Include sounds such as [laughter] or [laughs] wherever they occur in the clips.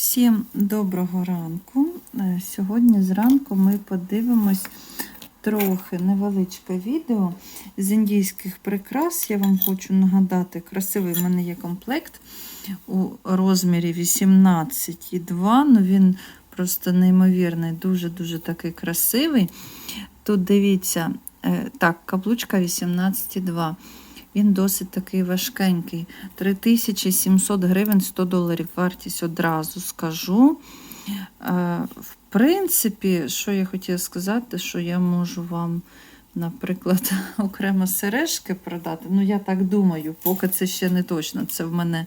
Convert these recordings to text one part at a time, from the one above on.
Всім доброго ранку. Е, Сьогодні зранку ми подивимось трохи невеличке відео з індійських прикрас. Я вам хочу нагадати, красивий в мене є комплект у розмірі 18,2. Ну він просто неймовірний, дуже-дуже такий красивий. Тут дивіться, е, так, каблучка 18,2. Він досить такий важкенький. 3700 гривень 100 доларів вартість одразу скажу. Е, В принципі, що я хотіла сказати, що я можу вам, наприклад, [laughs] окремо сережки продати. Ну, я так думаю, поки це ще не точно. Це в мене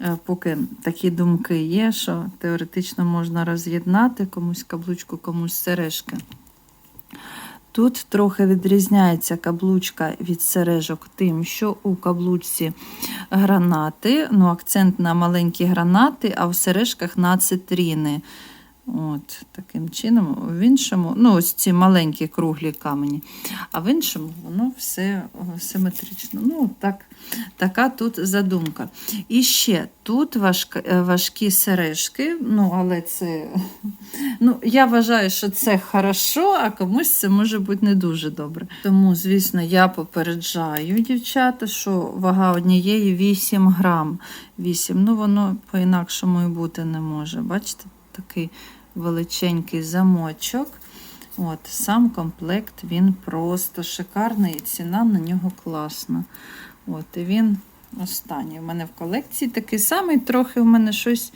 е, поки такі думки є, що теоретично можна роз'єднати комусь каблучку, комусь сережки. Тут трохи відрізняється каблучка від сережок тим, що у каблучці гранати, ну, акцент на маленькі гранати, а в сережках на цитріни. От, Таким чином, в іншому, ну, ось ці маленькі круглі камені, а в іншому воно все симетрично. Ну, так, така тут задумка. І ще тут важка, е, важкі сережки, ну, але це, ну, я вважаю, що це хорошо, а комусь це може бути не дуже добре. Тому, звісно, я попереджаю дівчата, що вага однієї 8 грам. 8, ну воно по-інакшому і бути не може. Бачите, такий величенький замочок. От, Сам комплект він просто шикарний, і ціна на нього класна. От, І він останній. У мене в колекції такий самий, трохи в мене щось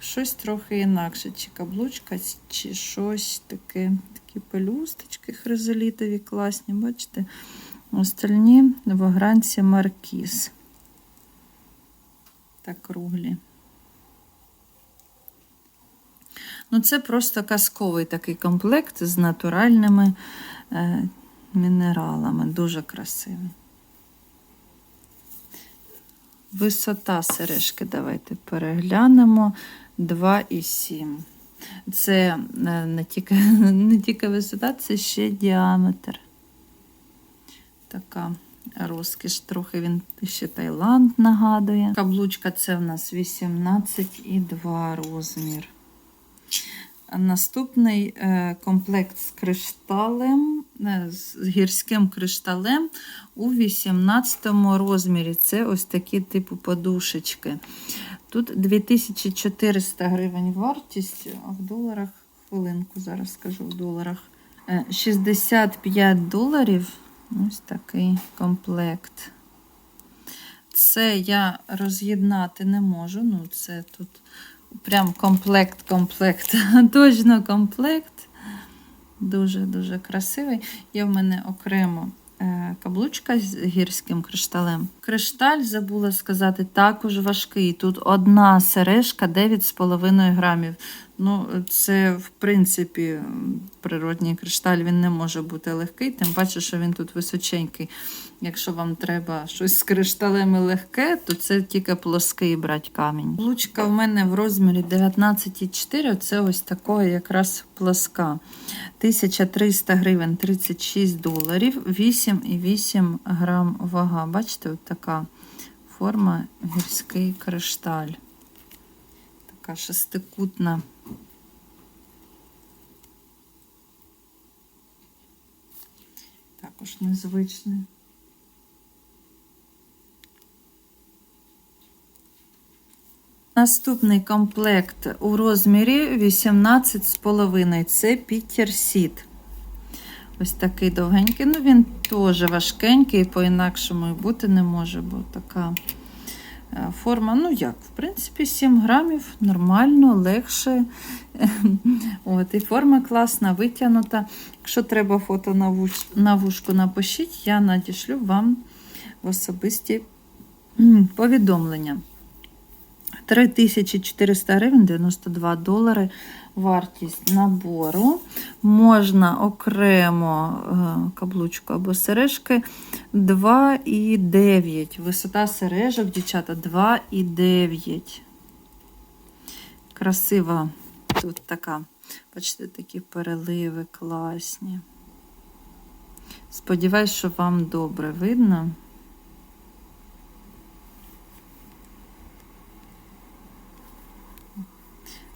щось трохи інакше. Чи каблучка, чи щось таке. Такі пелюсточки хризолітові класні, бачите? Остальні в огранці маркіз. Так круглі. Ну, це просто казковий такий комплект з натуральними е, мінералами. Дуже красивий. Висота сережки, давайте переглянемо 2,7. Це е, не тільки, [laughs] не тільки висота, це ще діаметр. Така розкіш, трохи він ще Таїланд нагадує. Каблучка це в нас 18,2 розмір. Наступний е, комплект з кришталем, е, з гірським кришталем у 18 розмірі. Це ось такі типу подушечки. Тут 2400 гривень вартість, а в доларах, хвилинку зараз скажу в доларах. Е, 65 доларів. Ось такий комплект. Це я роз'єднати не можу. Ну, це тут прям комплект-комплект. [laughs] Точно комплект. Дуже-дуже красивий. Є в мене окремо е, каблучка з гірським кришталем. Кришталь, забула сказати, також важкий. Тут одна сережка 9,5 грамів. Ну, це, в принципі, природній кришталь він не може бути легкий, тим паче, що він тут височенький. Якщо вам треба щось з кришталем легке, то це тільки плоский брати камінь. Лучка в мене в розмірі 19,4, це ось такої якраз плоска. 1300 гривень 36 доларів, 8,8 грам вага. Бачите, от така форма гірський кришталь. Така шестикутна. Також незвичне. Наступний комплект у розмірі 18,5. Це Пітер Сіт. Ось такий довгенький. Ну, він теж важкенький, по-інакшому і бути не може, бо така форма, ну як, в принципі, 7 грамів, нормально, легше. [laughs] От, І форма класна, витягнута. Якщо треба фото на, вуш... на вушку, напишіть, я надішлю вам в особисті повідомлення. 3400 гривень, 92 долари вартість набору. Можна окремо е, каблучку або сережки 2,9. Висота сережок, дівчата, 2,9. Красива тут така, бачите, такі переливи класні. Сподіваюсь, що вам добре видно.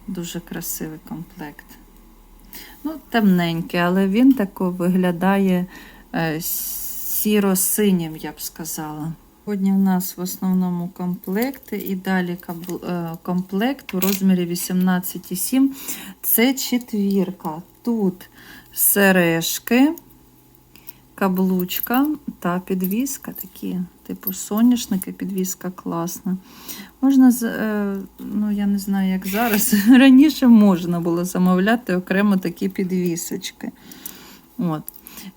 Дуже красивий комплект. Ну, темненький, але він тако виглядає е, сіро-синім, я б сказала. Сьогодні в нас в основному комплекти і далі е, комплект у розмірі 18,7. Це четвірка. Тут сережки, каблучка та підвіска такі, типу соняшники, підвіска класна. Можна, е, ну я не знаю, як зараз. [laughs] Раніше можна було замовляти окремо такі підвісочки. От.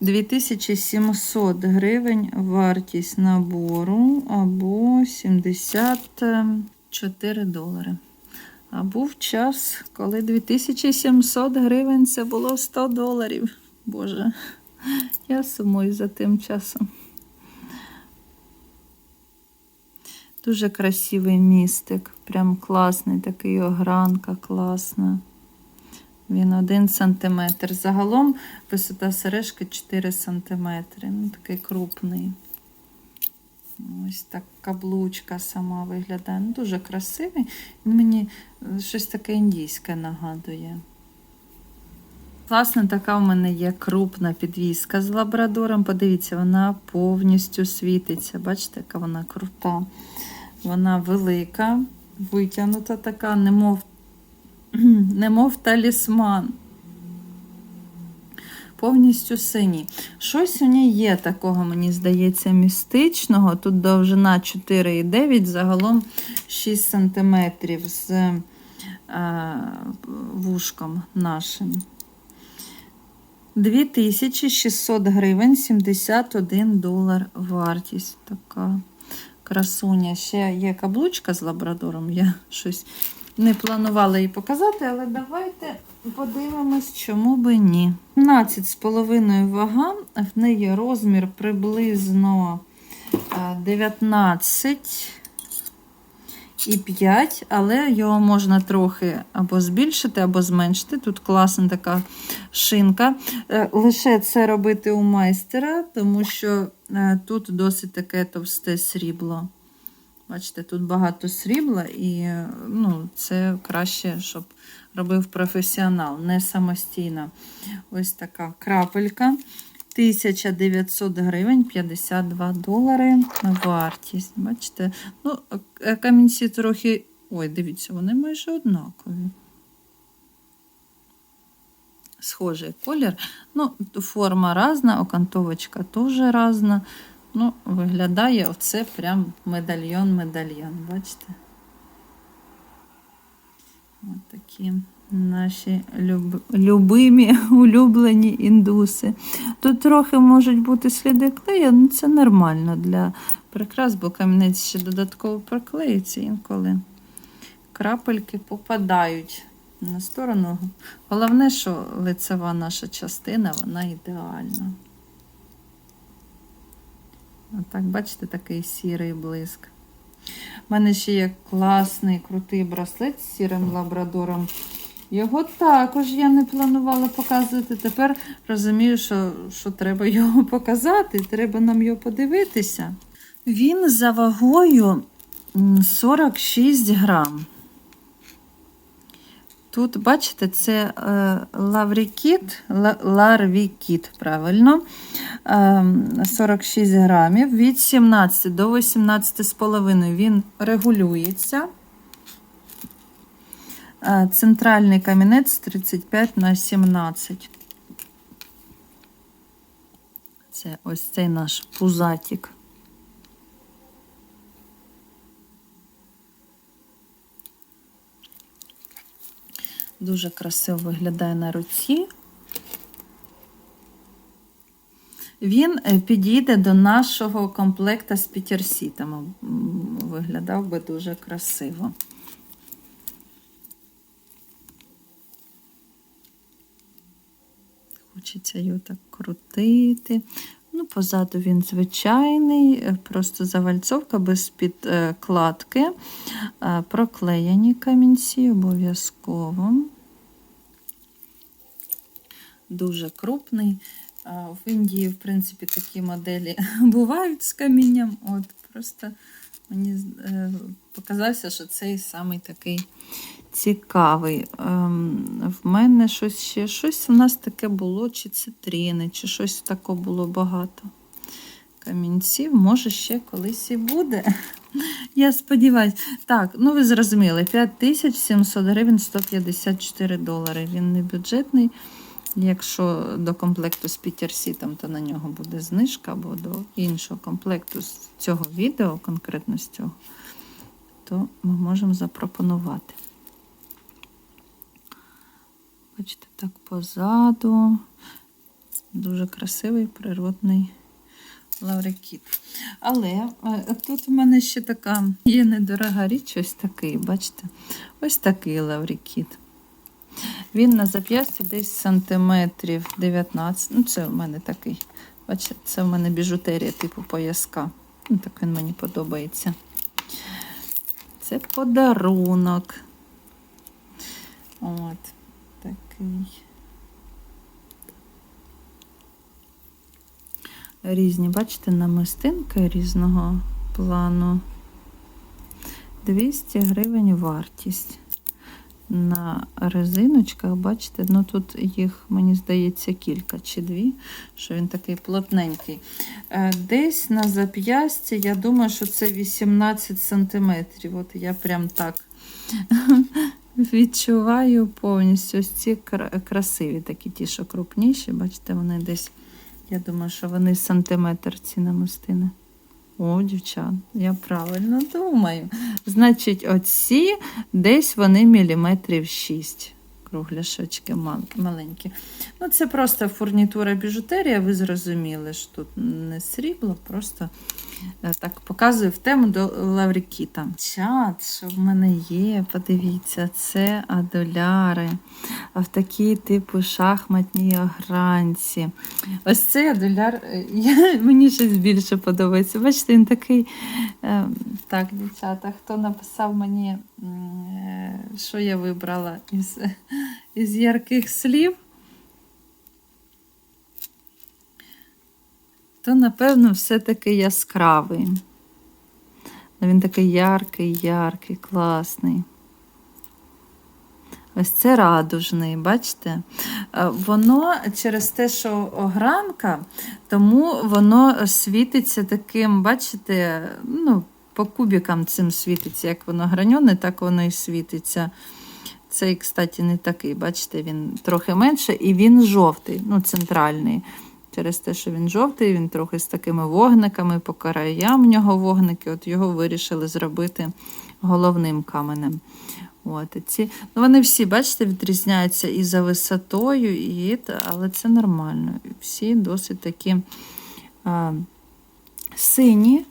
2700 гривень вартість набору або 74 долари. А був час, коли 2700 гривень це було 100 доларів. Боже, я сумую за тим часом. Дуже красивий містик, прям класний, такий огранка класна. Він 1 см. Загалом висота сережки 4 см. Ну, такий крупний. Ось так каблучка сама виглядає. Ну, дуже красивий. Він мені щось таке індійське нагадує. Класна така в мене є крупна підвіска з лабрадором. Подивіться, вона повністю світиться. Бачите, яка вона крута. Вона велика, витягнута така, немов, [clears throat] немов талісман. Повністю синій. Щось у ній є такого, мені здається, містичного. Тут довжина 4,9, загалом 6 см з е, вушком нашим. 2600 гривень, 71 долар вартість. Така красуня. Ще є каблучка з лабрадором. Я щось не планувала її показати, але давайте подивимось, чому би ні. 17,5 вага, в неї розмір приблизно е, 19 і 5, але його можна трохи або збільшити, або зменшити. Тут класна така шинка. Е, Лише це робити у майстера, тому що е, тут досить таке товсте срібло. Бачите, тут багато срібла, і ну, це краще, щоб робив професіонал, не самостійно. Ось така крапелька. 1900 гривень, 52 долари вартість. Бачите? Ну, камінці трохи. Ой, дивіться, вони майже однакові. Схожий колір. Ну, форма різна, окантовочка теж різна. Ну, виглядає оце прям медальйон-медальйон, бачите? Ось такі наші люб... любимі, [laughs] улюблені індуси. Тут трохи можуть бути сліди клею, ну це нормально для прикрас, бо камінець ще додатково проклеїться інколи. Крапельки попадають на сторону. Головне, що лицева наша частина, вона ідеальна. Отак, бачите, такий сірий блиск. У мене ще є класний крутий браслет з сірим лабрадором. Його також я не планувала показувати. Тепер розумію, що, що треба його показати, треба нам його подивитися. Він за вагою 46 грам. Тут, бачите, це е, лаврікіт, ларвікіт, правильно, е, 46 грамів, від 17 до 18,5 він регулюється. Центральний камінець 35 на 17. Це ось цей наш пузатік. Дуже красиво виглядає на руці. Він е, підійде до нашого комплекта з пітерсітами. Виглядав би дуже красиво. Хочеться його так крутити. Ну, позаду він звичайний, е, просто завальцовка без підкладки. Е, Проклеєні камінці обов'язково. Дуже крупний. В Індії, в принципі, такі моделі [laughs] бувають з камінням. От Просто Мені е, показався, що цей самий такий цікавий. Ем, в мене щось ще щось у нас таке було, чи цитрини, чи щось таке було багато. Камінців, може, ще колись і буде. [laughs] Я сподіваюся. Так, ну ви зрозуміли, 5700 гривень 154 долари. Він не бюджетний. Якщо до комплекту з Пітерсітом, то на нього буде знижка, або до іншого комплекту з цього відео, конкретно з цього, то ми можемо запропонувати. Бачите, так позаду. Дуже красивий природний лаврикіт. Але е, тут у мене ще така є недорога річ, ось такий, бачите? Ось такий лаврикіт. Він на зап'ясті десь сантиметрів 19. Ну, це у мене такий. Бачите, це в мене біжутерія типу пояска. Ну, так він мені подобається. Це подарунок. От такий. Різні, бачите, намистинки різного плану. 200 гривень вартість. На резиночках, бачите, ну тут їх, мені здається, кілька чи дві, що він такий плотненький. Е, Десь на зап'ясті, я думаю, що це 18 сантиметрів. От я прям так відчуваю повністю ось ці красиві, такі ті, що крупніші. Бачите, вони десь, я думаю, що вони сантиметр ці намистини. О, дівчат, я правильно думаю. Значить, оці десь вони міліметрів 6. Кругляшочки маленькі. Ну, це просто фурнітура біжутерія, ви зрозуміли, що тут не срібло, просто так показую в тему до лаврикіта. Чат, що в мене є, подивіться, це адоляри. В такій типу шахматній огранці. Ось цей адуляр, е, я, [laughs] мені щось більше подобається. Бачите, він такий. Е, так, дівчата, хто написав мені, е, що я вибрала із, [laughs] із ярких слів, то, напевно, все-таки яскравий. Він такий яркий, яркий, класний. Ось це радужний, бачите? Е, Воно через те, що огранка, тому воно світиться таким, бачите, ну, по кубікам цим світиться. Як воно граньоне, так воно і світиться. Цей, кстати, не такий, бачите, він трохи менше, і він жовтий, ну, центральний. Через те, що він жовтий, він трохи з такими вогниками, по краям в нього вогники. От його вирішили зробити головним каменем. От, ці, ну вони всі, бачите, відрізняються і за висотою, і, але це нормально. Всі досить такі а, сині,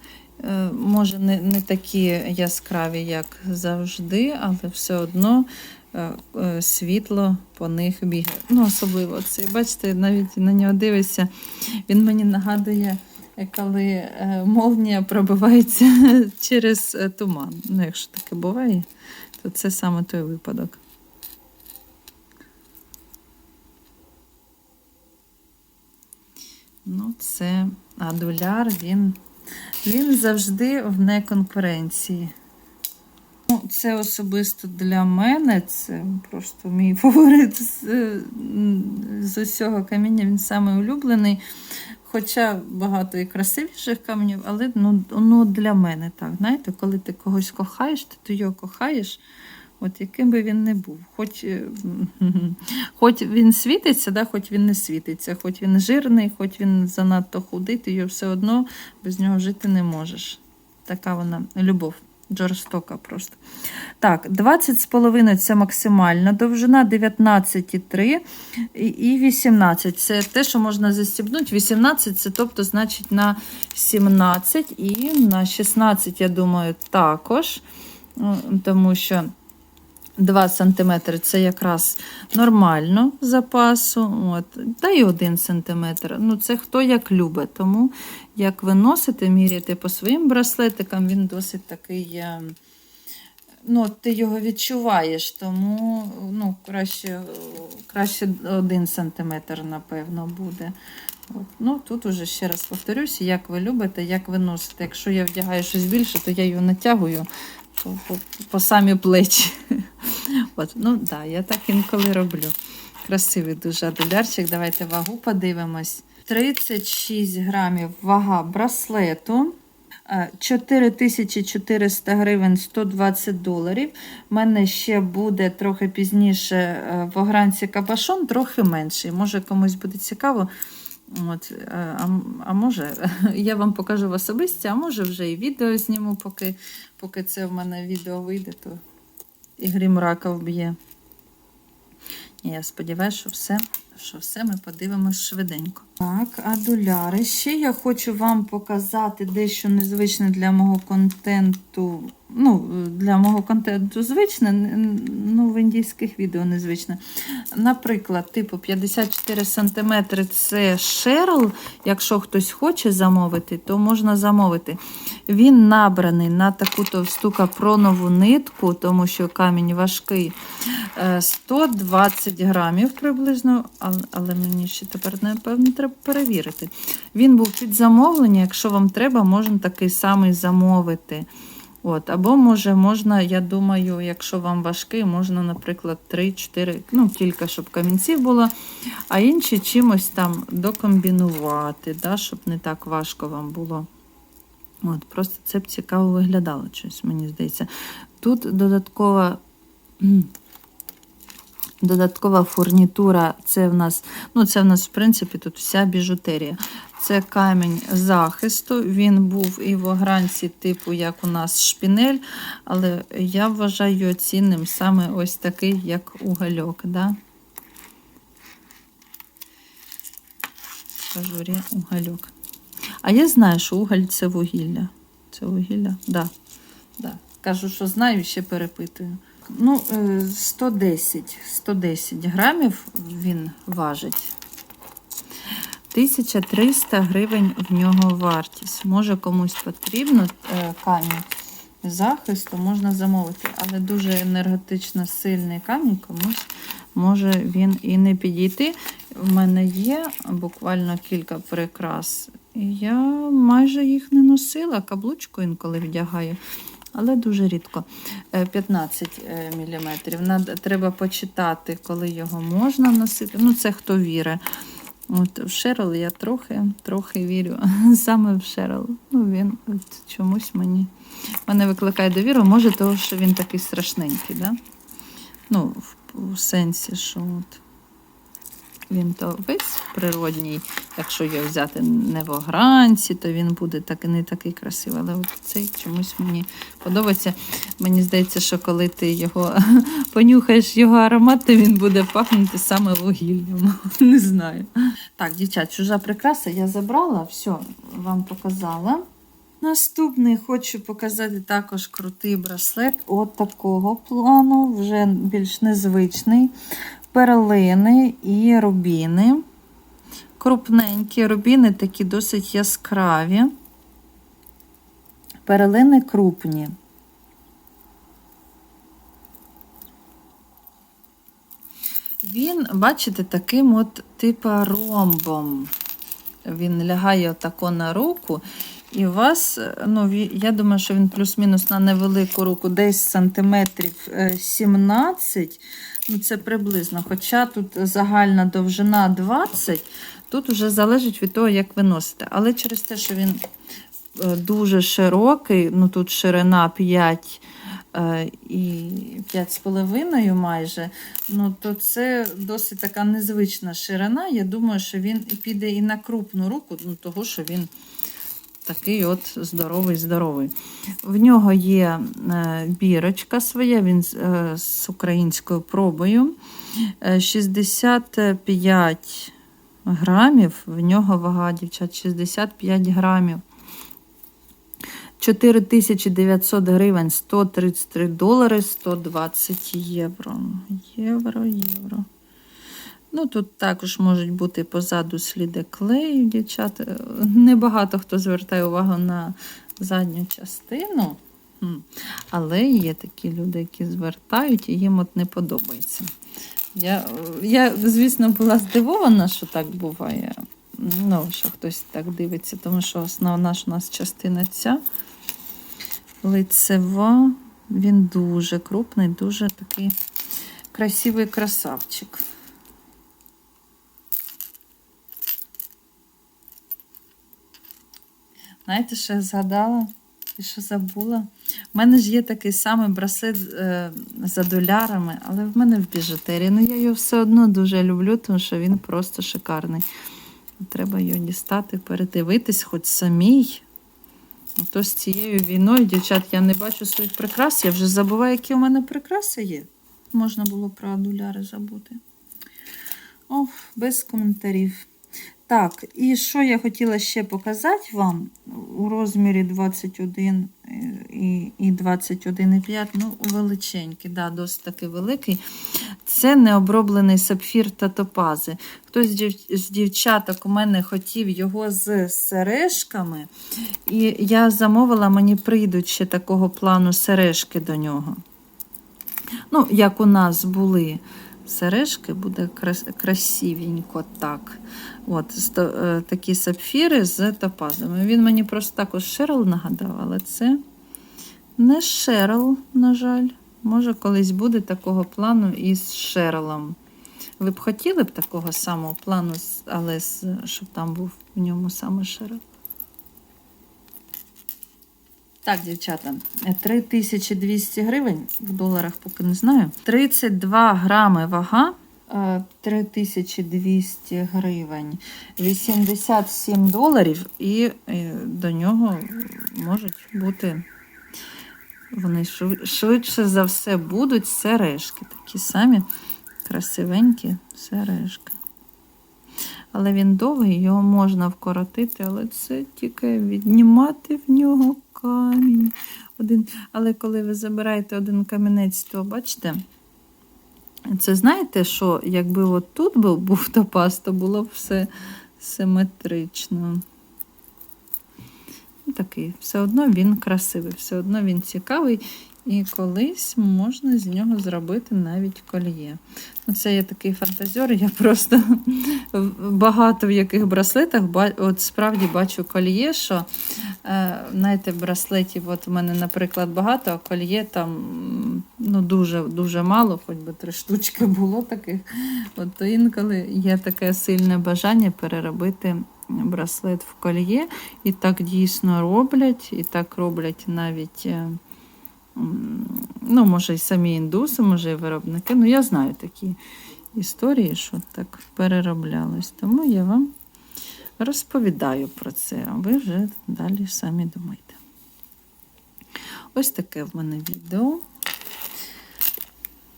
е, може, не, не такі яскраві, як завжди, але все одно світло по них бігає. Ну, особливо цей, бачите, навіть на нього дивишся, він мені нагадує. е, Коли е, молнія пробивається [laughs] через е, туман. Ну, якщо таке буває, то це саме той випадок. Ну, це адуляр, він, він завжди в неконкуренції. Це особисто для мене, це просто мій [laughs] фаворит з, з усього каміння, він самий улюблений. Хоча багато і красивіших каменів, але ну, ну, для мене так. Знаєте, коли ти когось кохаєш, то ти його кохаєш, от яким би він не був. Хоч, е, [laughs] хоч він світиться, да, хоч він не світиться, хоч він жирний, хоч він занадто худий, ти його все одно без нього жити не можеш. Така вона любов. Жорстока просто. Так, 20,5 це максимальна довжина, 19,3 і- і 18. Це те, що можна застібнути. 18 це тобто, значить, на 17 і на 16, я думаю, також. Тому що 2 см це якраз нормально запасу. От. Та й 1 см. Ну, це хто як любить. Тому як ви носите, міряєте по своїм браслетикам, він досить такий. е, ну, ти його відчуваєш, тому ну, краще, краще один сантиметр, напевно, буде. От. Ну, тут уже ще раз повторюся, як ви любите, як ви носите. Якщо я вдягаю щось більше, то я його натягую по, по, самі плечі. [laughs] От. Ну, да, я так інколи роблю. Красивий дуже адулярчик. Давайте вагу подивимось. 36 грамів вага браслету. Е, 4400 гривень 120 доларів. У мене ще буде трохи пізніше е, в огранці кабашон, трохи менший. Може комусь буде цікаво. От, е, а, а може, [laughs] я вам покажу в особисті, а може вже і відео зніму, поки, поки це в мене відео вийде, то і грім рака вб'є. Я сподіваюся, що все, що все ми подивимось швиденько. Так, адуляри. Ще я хочу вам показати дещо незвичне для мого контенту. Ну, для мого контенту звичне, ну, в індійських відео незвичне. Наприклад, типу 54 см це шерл. Якщо хтось хоче замовити, то можна замовити. Він набраний на таку товсту капронову нитку, тому що камінь важкий. Е, 120 грамів приблизно, але, мені ще тепер, напевно, треба перевірити. Він був під замовлення, якщо вам треба, можна такий самий замовити. От, або може, можна, я думаю, якщо вам важкий, можна, наприклад, 3-4, ну, кілька, щоб камінців було, а інші чимось там докомбінувати, да, щоб не так важко вам було. От, просто це б цікаво виглядало, щось, мені здається. Тут додаткова. Додаткова фурнітура, це в нас, ну це в нас, в принципі, тут вся біжутерія. Це камінь захисту. Він був і в огранці, типу, як у нас шпінель, але я вважаю його цінним саме ось такий, як угольок. Да? В ажурі угольок. А я знаю, що уголь це вугілля. Це вугілля? Да. Да. Кажу, що знаю, ще перепитую. Ну, е, 110, 110 грамів він важить. 1300 гривень в нього вартість. Може комусь потрібно е, камінь захисту, можна замовити, але дуже енергетично сильний камінь, комусь може він і не підійти. В мене є буквально кілька прикрас. Я майже їх не носила, каблучку інколи вдягаю, але дуже рідко. Е, 15 мм. Треба почитати, коли його можна носити. Ну, це хто вірить. От в Шерл я трохи, трохи вірю. [laughs] Саме в Шерл. Ну, він от чомусь мені мене викликає довіру, може, того, що він такий страшненький, да? Ну, в, в сенсі, що от він то весь природній, якщо його взяти не в огранці, то він буде так, не такий красивий. Але цей чомусь мені подобається. Мені здається, що коли ти його [laughs] понюхаєш його аромат, то він буде пахнути саме вугіллям. [laughs] Не знаю. Так, дівчат, чужа прикраса я забрала, все, вам показала. Наступний хочу показати також крутий браслет от такого плану, вже більш незвичний. Перлини і рубіни. Крупненькі рубіни такі досить яскраві. Перлини крупні. Він, бачите, таким от типа ромбом. Він лягає отако на руку, і у вас, ну, я думаю, що він плюс-мінус на невелику руку, десь сантиметрів е, 17, ну це приблизно. Хоча тут загальна довжина 20, тут вже залежить від того, як ви носите. Але через те, що він е, дуже широкий, ну тут ширина 5 е, і 5,5 майже, ну то це досить така незвична ширина. Я думаю, що він піде і на крупну руку, ну того, що він такий от здоровий-здоровий. В нього є е, бірочка своя, він з, е, українською пробою. Е, 65 грамів, в нього вага, дівчат, 65 грамів. 4900 гривень, 133 долари, 120 євро. Євро, євро. Ну, тут також можуть бути позаду сліди клею, дівчат. Небагато хто звертає увагу на задню частину. Але є такі люди, які звертають, і їм от не подобається. Я, я звісно, була здивована, що так буває. Ну, що хтось так дивиться, тому що основна ж у нас частина ця лицева, він дуже крупний, дуже такий красивий красавчик. Знаєте, що я згадала? І що забула? У мене ж є такий самий браслет е, за долярами, але в мене в біжутерії. Ну, я його все одно дуже люблю, тому що він просто шикарний. Треба його дістати, передивитись, хоч самій. То з цією війною, дівчат, я не бачу своїх прикрас. Я вже забуваю, які у мене прикраси є. Можна було про доляри забути. Ох, без коментарів. Так, і що я хотіла ще показати вам у розмірі 21 і і 21,5, ну, величенький, да, досить таки великий. Це необроблений сапфір та топази. Хтось з дівчаток у мене хотів його з сережками, і я замовила, мені прийдуть ще такого плану сережки до нього. Ну, як у нас були сережки, буде красивенько так. От, е, такі сапфіри з топазами. Він мені просто також Шерл нагадав, але це не Шерл, на жаль. Може, колись буде такого плану із Шерлом. Ви б хотіли б такого самого плану, але щоб там був в ньому саме Шерл? Так, дівчата, 3200 гривень в доларах поки не знаю. 32 грами вага. е, 3200 гривень, 87 доларів, і е, до нього можуть бути, вони швидше за все будуть сережки. Такі самі красивенькі сережки. Але він довгий, його можна вкоротити, але це тільки віднімати в нього камінь. Один. Але коли ви забираєте один камінець, то бачите, це знаєте, що якби от тут був, був [laughs] топаз, то було б все симетрично. Ну, Такий, все одно він красивий, все одно він цікавий. І колись можна з нього зробити навіть кольє. Ну, Це я такий фантазер, я просто багато в яких браслетах от справді бачу кольє, що е, знаєте, браслетів, от у мене, наприклад, багато, а кольє там ну, дуже, дуже мало, хоч би три штучки було таких. От то інколи є таке сильне бажання переробити браслет в кольє. І так дійсно роблять, і так роблять навіть. Ну, може, і самі індуси, може, і виробники. Ну, я знаю такі історії, що так перероблялось. Тому я вам розповідаю про це, а ви вже далі самі думайте. Ось таке в мене відео.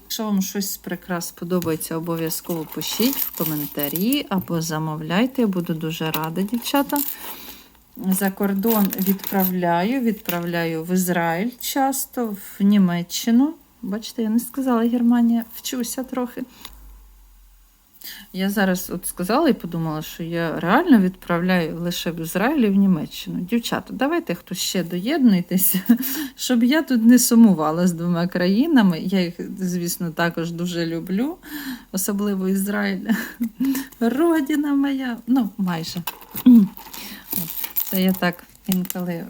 Якщо вам щось з прикрас подобається, обов'язково пишіть в коментарі або замовляйте. Я буду дуже рада, дівчата. За кордон відправляю, відправляю в Ізраїль часто, в Німеччину. Бачите, я не сказала Германія, вчуся трохи. Я зараз от сказала і подумала, що я реально відправляю лише в Ізраїль і в Німеччину. Дівчата, давайте хтось ще доєднуйтеся, [laughs] щоб я тут не сумувала з двома країнами. Я їх, звісно, також дуже люблю, особливо Ізраїль. [laughs] Родина моя, ну, майже. Це я так інколи е,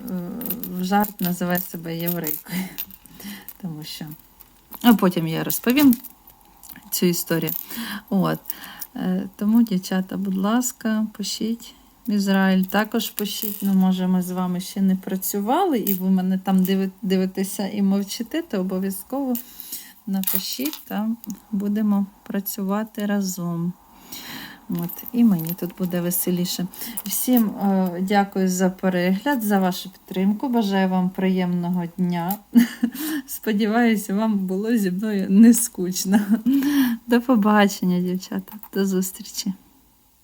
в жарт називаю себе єврейкою. [laughs] Тому що. А потім я розповім цю історію. От. Е, Тому, дівчата, будь ласка, пишіть. Ізраїль також пишіть. Ну, може, ми з вами ще не працювали, і ви мене там дивитеся і мовчите, то обов'язково напишіть, там будемо працювати разом. От, і мені тут буде веселіше. Всім е, дякую за перегляд, за вашу підтримку. Бажаю вам приємного дня. [laughs] Сподіваюся, вам було зі мною не скучно. До побачення, дівчата. До зустрічі.